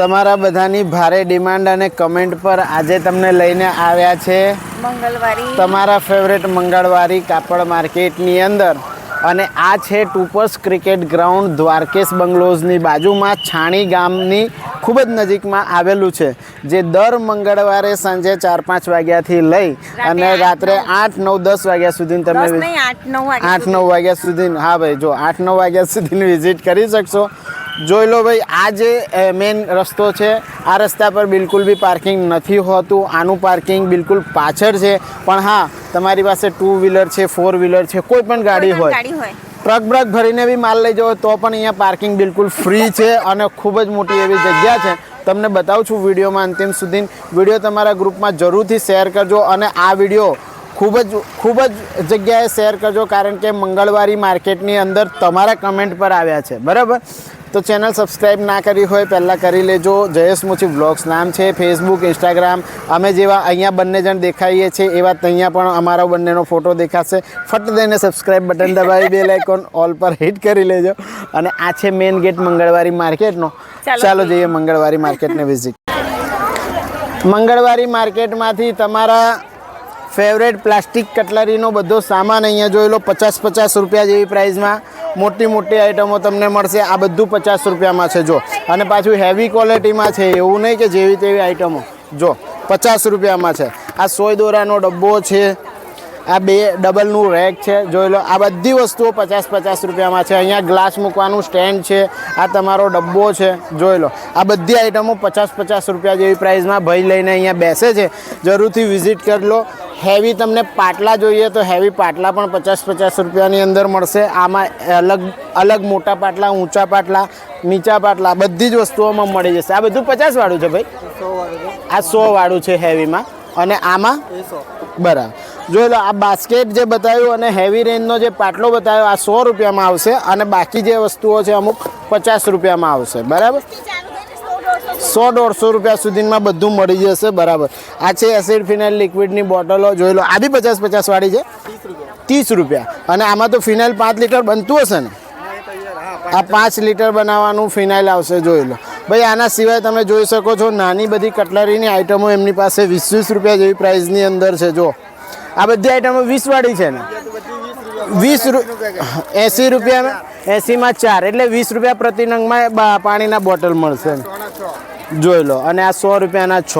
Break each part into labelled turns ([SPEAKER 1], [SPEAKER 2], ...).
[SPEAKER 1] તમારા બધાની ભારે ડિમાન્ડ અને કમેન્ટ પર આજે તમને લઈને આવ્યા છે
[SPEAKER 2] મંગળવારી.
[SPEAKER 1] તમારા ફેવરેટ મંગળવારી કાપડ માર્કેટની અંદર. અને આ છે ટુપર્સ ક્રિકેટ ગ્રાઉન્ડ દ્વારકેશ બંગલોઝની બાજુમાં છાણી ગામની ખૂબ જ નજીકમાં આવેલું છે જે દર મંગળવારે સાંજે ચાર પાંચ વાગ્યાથી લઈ અને રાત્રે આઠ નવ દસ વાગ્યા સુધી તમે
[SPEAKER 2] આઠ નવ
[SPEAKER 1] આઠ નવ વાગ્યા સુધી હા ભાઈ જો આઠ નવ વાગ્યા સુધી વિઝિટ કરી શકશો. જોઈ લો ભાઈ આ જે મેઇન રસ્તો છે આ રસ્તા પર બિલકુલ બી પાર્કિંગ નથી હોતું. આનું પાર્કિંગ બિલકુલ પાછળ છે. પણ હા તમારી પાસે ટુ વ્હીલર છે ફોર વ્હીલર છે કોઈ પણ ગાડી હોય. ટ્રક બ્રક ભરીને બી માલ લઈ જાઓ તો પણ અહીંયા પાર્કિંગ બિલકુલ ફ્રી છે અને ખૂબ જ મોટી એવી જગ્યા છે. તમને બતાવું છું વિડીયોમાં અંતિમ સુધી. વીડિયો તમારા ગ્રુપમાં જરૂરથી શેર કરજો અને આ વીડિયો ખૂબ જ ખૂબ જ જગ્યાએ શેર કરજો કારણ કે મંગળવારી માર્કેટની અંદર તમારા કમેન્ટ પર આવ્યા છે. બરાબર? તો ચેનલ સબસ્ક્રાઈબ ના કરી હોય પહેલાં કરી લેજો. જયેશ મુચી વ્લોગ્સ નામ છે ફેસબુક ઇન્સ્ટાગ્રામ અમે જેવા અહીંયા બંને જણ દેખાઈએ છીએ એવા અહીંયા પણ અમારો બંનેનો ફોટો દેખાશે. ફટ દઈને સબસ્ક્રાઈબ બટન દબાવી બે લાઇકોન ઓલ પર હિટ કરી લેજો. અને આ છે મેઇન ગેટ મંગળવારી માર્કેટનો
[SPEAKER 2] ચાલો
[SPEAKER 1] જઈએ. મંગળવારી માર્કેટને વિઝિટ મંગળવારી માર્કેટમાંથી તમારા ફેવરેટ પ્લાસ્ટિક કટલરીનો બધો સામાન અહીંયા જોઈ લો પચાસ પચાસ રૂપિયા જેવી પ્રાઇસમાં મોટી મોટી આઈટમો તમને મળશે. આ બધું પચાસ રૂપિયામાં છે, જો. અને પાછું હેવી ક્વોલિટીમાં છે, એવું નહીં કે જેવી તેવી આઈટમો જો, પચાસ રૂપિયામાં છે. આ સોય દોરાનો ડબ્બો છે આ બે ડબલનું રેક છે. જોઈ લો આ બધી વસ્તુઓ પચાસ પચાસ રૂપિયામાં છે. અહીંયા ગ્લાસ મૂકવાનું સ્ટેન્ડ છે. આ તમારો ડબ્બો છે. જોઈ લો આ બધી આઈટમો પચાસ પચાસ રૂપિયા જેવી પ્રાઇસમાં ભાઈ લઈને અહીંયા બેસે છે. જરૂરથી વિઝિટ કરી લો. હેવી તમને પાટલા જોઈએ તો હેવી પાટલા પણ પચાસ પચાસ રૂપિયાની અંદર મળશે. આમાં અલગ અલગ મોટા પાટલા ઊંચા પાટલા નીચા પાટલા બધી જ વસ્તુઓમાં મળી જશે. આ બધું પચાસવાળું છે ભાઈ? આ સો વાળું છે હેવીમાં. અને આમાં? બરાબર જોઈ લો, આ બાસ્કેટ જે બતાવ્યું અને હેવી રેન્જનો જે પાટલો બતાવ્યો, આ સો રૂપિયામાં આવશે અને બાકી જે વસ્તુઓ છે અમુક પચાસ રૂપિયામાં આવશે. બરાબર? સો દોઢસો રૂપિયા સુધીમાં બધું મળી જશે, બરાબર. આ છે એસિડ ફિનાઇલ લિક્વિડની બોટલો, જોઈ લો. આ બી પચાસ પચાસવાળી છે? ત્રીસ રૂપિયા. અને આમાં તો ફિનાઇલ પાંચ લીટર બનતું હશે ને? આ પાંચ લીટર બનાવવાનું ફિનાઇલ આવશે, જોઈ લો. ભાઈ, આના સિવાય તમે જોઈ શકો છો, નાની બધી કટલરીની આઇટમો એમની પાસે વીસ વીસ રૂપિયા જેવી પ્રાઇસની અંદર છે, જો. આ બધી આઇટમો વીસવાળી છે ને? વીસ એંસી રૂપિયામાં એંસીમાં ચાર, એટલે વીસ રૂપિયા પ્રતિ નંગમાં પાણીના બોટલ મળશે જોઈ લો, અને આ સો રૂપિયાના છ.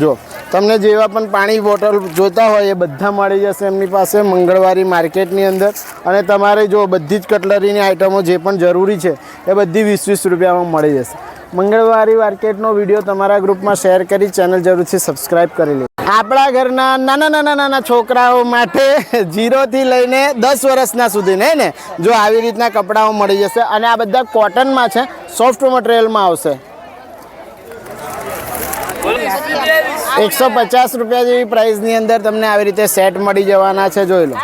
[SPEAKER 1] જો, તમને જેવા પણ પાણી બોટલ જોતા હોય એ બધા મળી જશે એમની પાસે મંગળવારી માર્કેટની અંદર. અને તમારે જો બધી જ કટલરીની આઇટમો જે પણ જરૂરી છે, એ બધી વીસ વીસ રૂપિયામાં મળી જશે. મંગળવારી માર્કેટનો વીડિયો તમારા ગ્રુપમાં શેર કરી ચેનલ જરૂરથી સબસ્ક્રાઇબ કરી લે. આપણા ઘરના નાના નાના નાના છોકરાઓ માટે જીરોથી લઈને દસ વર્ષના સુધી, નહીં ને? જો આવી રીતના કપડાઓ મળી જશે અને આ બધા કોટનમાં છે સોફ્ટ મટીરિયલમાં આવશે. એકસો પચાસ રૂપિયા જેવી પ્રાઇસની અંદર તમને આવી રીતે સેટ મળી જવાના છે, જોઈ લો.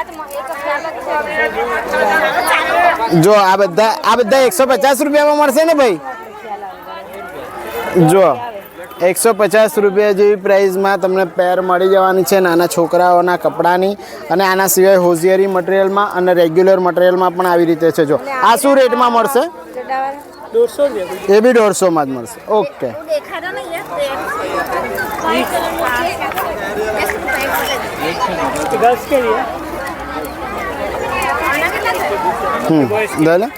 [SPEAKER 1] જો આ બધા આ બધા એકસો પચાસ રૂપિયામાં મળશે ને ભાઈ? જો એકસો પચાસ રૂપિયા જેવી પ્રાઇસમાં તમને પેર મળી જવાની છે નાના છોકરાઓના કપડાની અને આના સિવાય હોઝિયરી મટીરિયલમાં અને રેગ્યુલર મટીરિયલમાં પણ આવી રીતે છે જો આ શું રેટમાં મળશે? એ બી દોઢસોમાં જ મળશે. ઓકે.
[SPEAKER 2] હમ
[SPEAKER 1] डले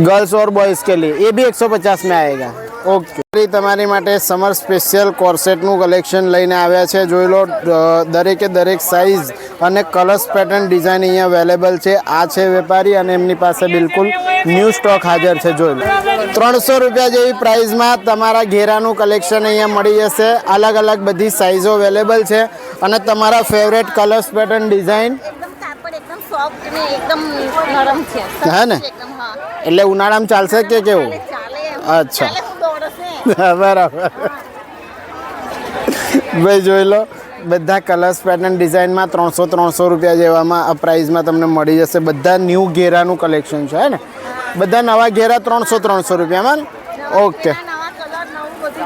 [SPEAKER 1] गर्ल्स और बॉयज़ के लिए ये भी 150 में आएगा ઓકે તમારી માટે સમર સ્પેશિયલ કોર્સેટનું કલેક્શન લઈને આવ્યા છે જોઈ લો દ- દરેકે દરેક સાઇઝ અને કલર્સ પેટર્ન ડિઝાઇન અહીંયા અવેલેબલ છે આ છે વેપારી અને એમની પાસે બિલકુલ ન્યૂ સ્ટોક હાજર છે જોઈ લો ત્રણસો રૂપિયા જેવી પ્રાઇસમાં તમારા ઘેરાનું કલેક્શન અહીંયા મળી જશે અલગ અલગ બધી સાઇઝો અવેલેબલ છે અને તમારા ફેવરેટ કલર્સ પેટર્ન ડિઝાઇન
[SPEAKER 2] એકદમ કાપડ એકદમ સોફ્ટ ને એકદમ નરમ છે
[SPEAKER 1] હે ને? એટલે ઉનાળામાં ચાલશે કે કેવું? અચ્છા. બરાબર. ભાઈ જોઈ લો બધા કલર્સ પેટર્ન ડિઝાઇનમાં ત્રણસો ત્રણસો રૂપિયા જેવામાં આ પ્રાઇઝમાં તમને મળી જશે. બધા ન્યૂ ઘેરાનું કલેક્શન છે હે ને? બધા નવા ઘેરા ત્રણસો ત્રણસો રૂપિયામાં ઓકે
[SPEAKER 2] નવા કલર નવું બધું છે જો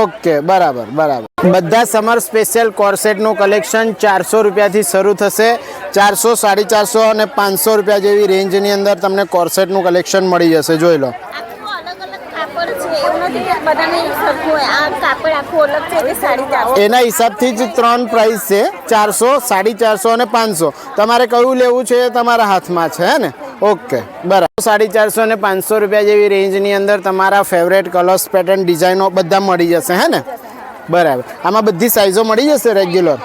[SPEAKER 1] ઓકે બરાબર બરાબર. બધા સમર સ્પેશિયલ કોર્સેટનું કલેક્શન ચારસો રૂપિયાથી શરૂ થશે. ચારસો સાડી ચારસો અને પાંચસો રૂપિયા જેવી રેન્જની અંદર તમને કોર્સેટનું કલેક્શન મળી જશે જોઈ લો. એના હિસાબથી જ ત્રણ પ્રાઇસ છે. ચારસો સાડી ચારસો અને પાંચસો. તમારે કયું લેવું છે એ તમારા હાથમાં છે હે ને? ઓકે. બરાબર. સાડી ચારસો અને પાંચસો રૂપિયા જેવી રેન્જની અંદર તમારા ફેવરેટ કલર્સ પેટર્ન ડિઝાઇનો બધા મળી જશે, હે ને? બરાબર. આમાં બધી સાઇઝો મળી જશે રેગ્યુલર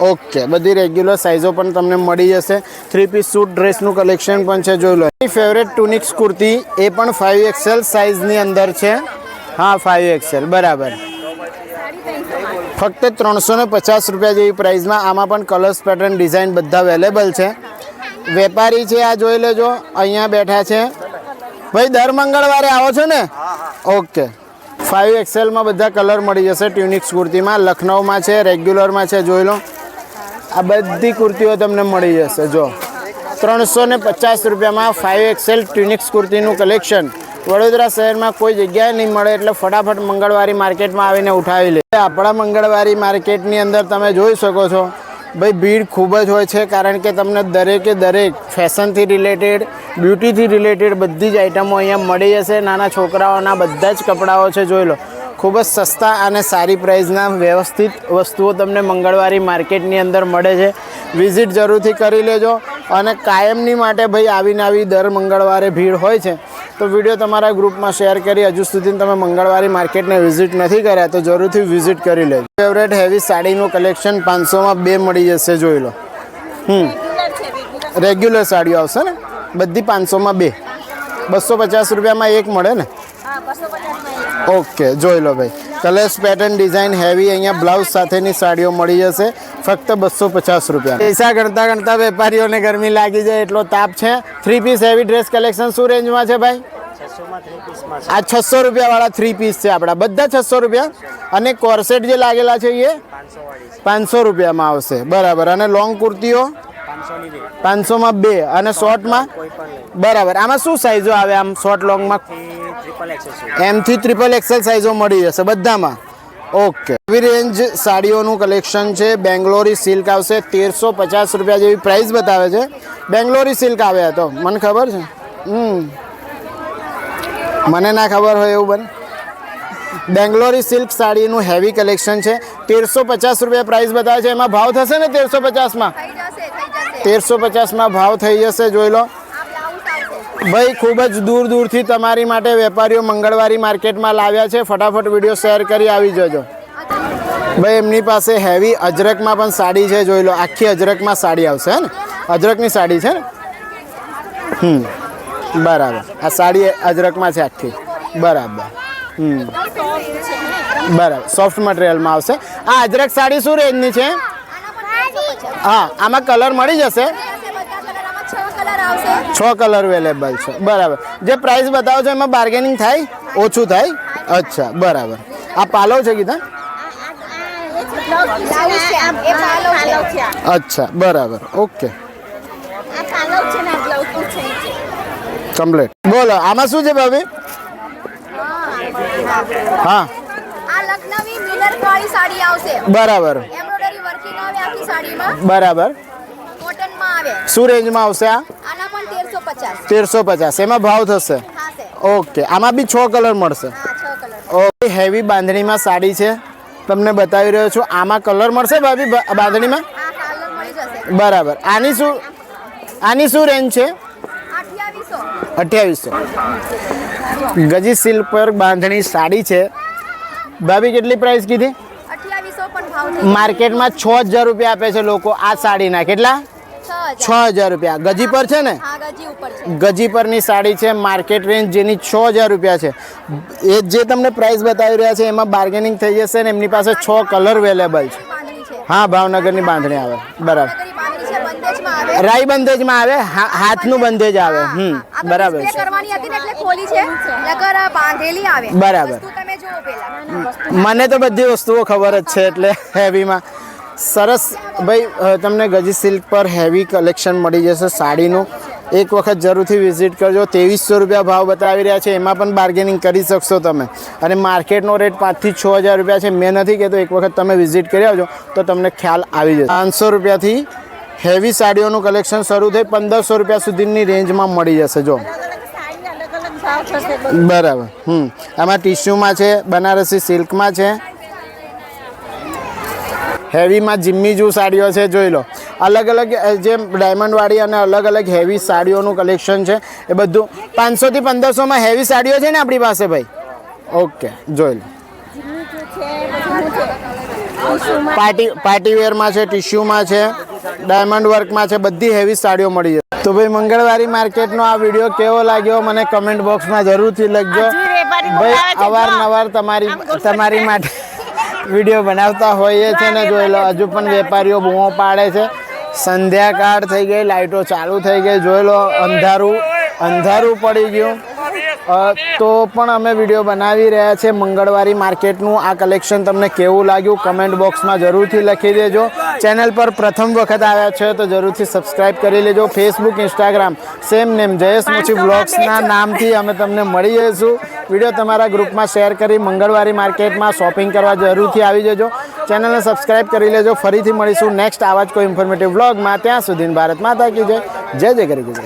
[SPEAKER 1] ઓકે. બધી રેગ્યુલર સાઇઝો પણ તમને મળી જશે. થ્રી પીસ સૂટ ડ્રેસનું કલેક્શન પણ છે, જોઈ લો. ફેવરેટ ટુનિક્સ કુર્તી એ પણ ફાઇવ એક્સેલ સાઇઝની અંદર છે. હા ફાઇવ એક્સેલ બરાબર. ફક્ત ત્રણસો ને પચાસ રૂપિયા જેવી પ્રાઇસમાં આમાં પણ કલર્સ પેટર્ન ડિઝાઇન બધા અવેલેબલ છે. વેપારી છે આ જોઈ લેજો. અહીંયા બેઠા છે. ભાઈ દર મંગળવારે આવો છો ને? ઓકે. ફાઇવ એક્સેલમાં બધા કલર મળી જશે. ટ્યુનિક્સ કુર્તીમાં લખનઉમાં છે રેગ્યુલરમાં છે જોઈ લો. આ બધી કુર્તીઓ તમને મળી જશે જો. ત્રણસો ને પચાસ રૂપિયામાં ફાઇવ એક્સેલ ટ્યુનિક્સ કુર્તીનું કલેક્શન વડોદરા શહેરમાં કોઈ જગ્યાએ નહીં મળે એટલે ફટાફટ મંગળવારી માર્કેટમાં આવીને ઉઠાવી લે. આપણા મંગળવારી માર્કેટની અંદર તમે જોઈ શકો છો. ભાઈ, ભીડ ખૂબ જ હોય છે, કારણ કે તમને દરેકે દરેક ફેશનથી રિલેટેડ બ્યુટીથી રિલેટેડ બધી જ આઇટમો અહીંયા મળી જશે. નાના છોકરાઓના બધા જ કપડાઓ છે, જોઈ લો. ખૂબ જ સસ્તા અને સારી પ્રાઇઝના વ્યવસ્થિત વસ્તુઓ તમને મંગળવારી માર્કેટની અંદર મળે છે. વિઝિટ જરૂરથી કરી લેજો. અને કાયમની માટે ભાઈ, આવીને આવી દર મંગળવારે ભીડ હોય છે. તો વીડિયો તમારા ગ્રુપમાં શેર કરી હજુ સુધી તમે મંગળવારી માર્કેટને વિઝિટ નથી કર્યા તો જરૂરથી વિઝિટ કરી લેજો. ફેવરેટ હેવી સાડીનું કલેક્શન પાંચસોમાં બે મળી જશે જોઈ લો. હમ.
[SPEAKER 2] રેગ્યુલર
[SPEAKER 1] સાડીઓ આવશે ને? બધી પાંચસોમાં બે. બસો પચાસ રૂપિયામાં એક મળે ને? ઓકે જોઈ લો ભાઈ. કલર્સ પેટર્ન ડિઝાઇન હેવી અહીંયા બ્લાઉઝ સાથેની સાડીઓ મળી જશે. ફક્ત બસો પચાસ રૂપિયા. પૈસા ગણતા ગણતા વેપારીઓને ગરમી લાગી જાય એટલો તાપ છે. Three piece heavy dress collection શું રેન્જમાં છે ભાઈ? આ છસો રૂપિયાવાળા થ્રી પીસ છે આપણા. બધા છસો રૂપિયા. અને કોર્સેટ જે લાગેલા છે એ? પાંચસો રૂપિયામાં આવશે. બરાબર. અને લોંગ કુર્તીઓ? પાંચસોમાં બે. અને શોર્ટમાં બરાબર. આમાં શું સાઈઝો આવે આમ શોર્ટ લોંગમાં એમથી ટ્રિપલ એક્સેલ સાઇઝો મળી જશે બધામાં. ઓકે એવી રેન્જ સાડીઓનું કલેક્શન છે. બેંગ્લોરી સિલ્ક આવશે. તેરસો પચાસ રૂપિયા જેવી પ્રાઇસ બતાવે છે. બેંગ્લોરી સિલ્ક આવે તો. મને ખબર છે? હમ. મને ના ખબર હોય એવું બને. બેંગ્લોરી સિલ્ક સાડીનું હેવી કલેક્શન છે. તેરસો પચાસ રૂપિયા પ્રાઇસ બતાવે છે. એમાં ભાવ થશે ને તેરસો પચાસમાં?
[SPEAKER 2] થઈ જશે થઈ જશે.
[SPEAKER 1] તેરસો પચાસમાં ભાવ થઈ જશે જોઈ લો. ભાઈ, ખૂબ જ દૂર દૂરથી તમારી માટે વેપારીઓ મંગળવારી માર્કેટમાં લાવ્યા છે. ફટાફટ વીડિયો શેર કરી આવી જજો. ભાઈ, એમની પાસે હેવી અજરકમાં પણ સાડી છે, જોઈ લો. આખી અજરકમાં સાડી આવશે, હે ને? અજરકની સાડી છે ને? હમ. બરાબર. આ સાડી અજરકમાં છે આખી. બરાબર. હમ. બરાબર. સોફ્ટ મટીરિયલમાં આવશે. આ અજરક સાડી શું રેન્જની છે? હા, આમાં કલર મળી જશે. છ કલર અવેલેબલ છે. બરાબર. જે પ્રાઇસ બતાવો છો એમાં બાર્ગેનિંગ થાય? ઓછું થાય? અચ્છા બરાબર. આ પાલવ છે કીધા?
[SPEAKER 2] બ્લાઉઝ છે આ એ પાલવ છે આ
[SPEAKER 1] અચ્છા બરાબર. ઓકે.
[SPEAKER 2] પાલવ છે ને આ બ્લાઉઝ છે
[SPEAKER 1] કમ્પ્લીટ બોલો આમાં શું છે ભાભી? હા.
[SPEAKER 3] આ લખનવી મિરર વાળી સાડી આવશે
[SPEAKER 1] બરાબર
[SPEAKER 3] એમ્બ્રોઇડરી વર્કિંગ આવે આખી સાડીમાં.
[SPEAKER 1] બરાબર.
[SPEAKER 3] કોટનમાં આવે.
[SPEAKER 1] શું રેન્જમાં આવશે આ?
[SPEAKER 3] આના પણ તેરસો પચાસ.
[SPEAKER 1] તેરસો પચાસ. એમાં ભાવ થશે? ઓકે. આમાં બી છ કલર મળશે? ઓકે હેવી બાંધણીમાં સાડી છે. તમને બતાવી રહ્યો છું આમાં કલર મળશે ભાભી બાંધણીમાં? બરાબર. આની શું આની શું રેન્જ છે?
[SPEAKER 3] અઠ્યાવીસો.
[SPEAKER 1] ગજી સિલ્ક પર બાંધણી સાડી છે. ભાભી કેટલી પ્રાઇસ કીધી? માર્કેટમાં છ હજાર રૂપિયા આપે છે લોકો આ સાડીના. કેટલા?
[SPEAKER 3] છ
[SPEAKER 1] હજાર રૂપિયા. ગજી પર છે ને?
[SPEAKER 3] ગજી ઉપર છે.
[SPEAKER 1] ગજી પરની સાડી છે માર્કેટ રેન્જ જેની છ હજાર રૂપિયા છે. એ જે તમને પ્રાઇસ બતાવી રહ્યા છે એમાં બાર્ગેનિંગ થઈ જશે ને એમની પાસે છ કલર અવેલેબલ છે. હા ભાવનગરની બાંધણી આવે. બરાબર.
[SPEAKER 3] રાઈ બાંધણી છે બંદેજમાં આવે.
[SPEAKER 1] રાઈ બંધેજમાં આવે હા- હાથનું બંધેજ. આવે. હમ બરાબર છે.
[SPEAKER 3] કરવાની હતી ને એટલે ખોલી છે. નકર આ બાંધેલી આવે.
[SPEAKER 1] બરાબર.
[SPEAKER 3] વસ્તુ તમે જુઓ પેલા.
[SPEAKER 1] મને તો બધી વસ્તુઓ ખબર જ છે એટલે હેવીમાં સરસ. ભાઈ તમને ગજી સિલ્ક પર હેવી કલેક્શન મળી જશે સાડીનું. એક વખત જરૂરથી વિઝિટ કરજો. ત્રેવીસો રૂપિયા ભાવ બતાવી રહ્યા છે. એમાં પણ બાર્ગેનિંગ કરી શકશો તમે. અને માર્કેટનો રેટ પાંચથી છ હજાર રૂપિયા છે. મેં નથી કહેતો એક વખત તમે વિઝિટ કરી આવજો તો તમને ખ્યાલ આવી જશે. પાંચસો રૂપિયાથી હેવી સાડીઓનું કલેક્શન શરૂ થઈ પંદરસો રૂપિયા સુધીની રેન્જમાં મળી જશે જો. બરાબર. હમ. આમાં ટીશ્યુમાં છે બનારસી સિલ્કમાં છે. હેવીમાં જિમ્મી જુ સાડીઓ છે જોઈ લો. અલગ અલગ જે ડાયમંડવાળી અને અલગ અલગ હેવી સાડીઓનું કલેક્શન છે એ બધું પાંચસોથી પંદરસોમાં હેવી સાડીઓ છે ને આપણી પાસે ભાઈ? ઓકે જોઈ લો. પાર્ટી પાર્ટી વેરમાં છે ટિશ્યુમાં છે ડાયમંડ વર્કમાં છે બધી હેવી સાડીઓ મળી જશે. તો ભાઈ મંગળવારી માર્કેટનો આ વીડિયો કેવો લાગ્યો મને કમેન્ટ બોક્સમાં જરૂરથી લખજો. ભાઈ. અવારનવાર તમારી તમારી માટે વીડિયો બનાવતા હોઈએ છે ને જોઈ લો હજુ પણ વેપારીઓ બૂમો પાડે છે. સંધ્યાકાળ થઈ ગઈ લાઇટો ચાલુ થઈ ગઈ જોઈ લો અંધારું અંધારું પડી ગયું. તો પણ અમે વીડિયો બનાવી રહ્યા છે મંગળવારી માર્કેટનું. આ કલેક્શન તમને કેવું લાગ્યું કમેન્ટ બોક્સમાં જરૂરથી લખી દેજો. ચેનલ પર પ્રથમ વખત આવ્યા છે તો જરૂરથી સબસ્ક્રાઈબ કરી લેજો. Facebook Instagram same name Jayesh Mochi બ્લોગ્સના નામથી અમે તમને મળી જઈશું વીડિયો તમારા ગ્રુપમાં શેર કરી મંગળવારી માર્કેટમાં શોપિંગ કરવા જરૂરથી આવી જજો. ચેનલને સબસ્ક્રાઇબ કરી લેજો. ફરીથી મળીશું નેક્સ્ટ આવા જ કોઈ ઇન્ફોર્મેટિવ બ્લોગમાં ત્યાં સુધી ભારત માતા કી જય. જય જય કરી ગુજરાત.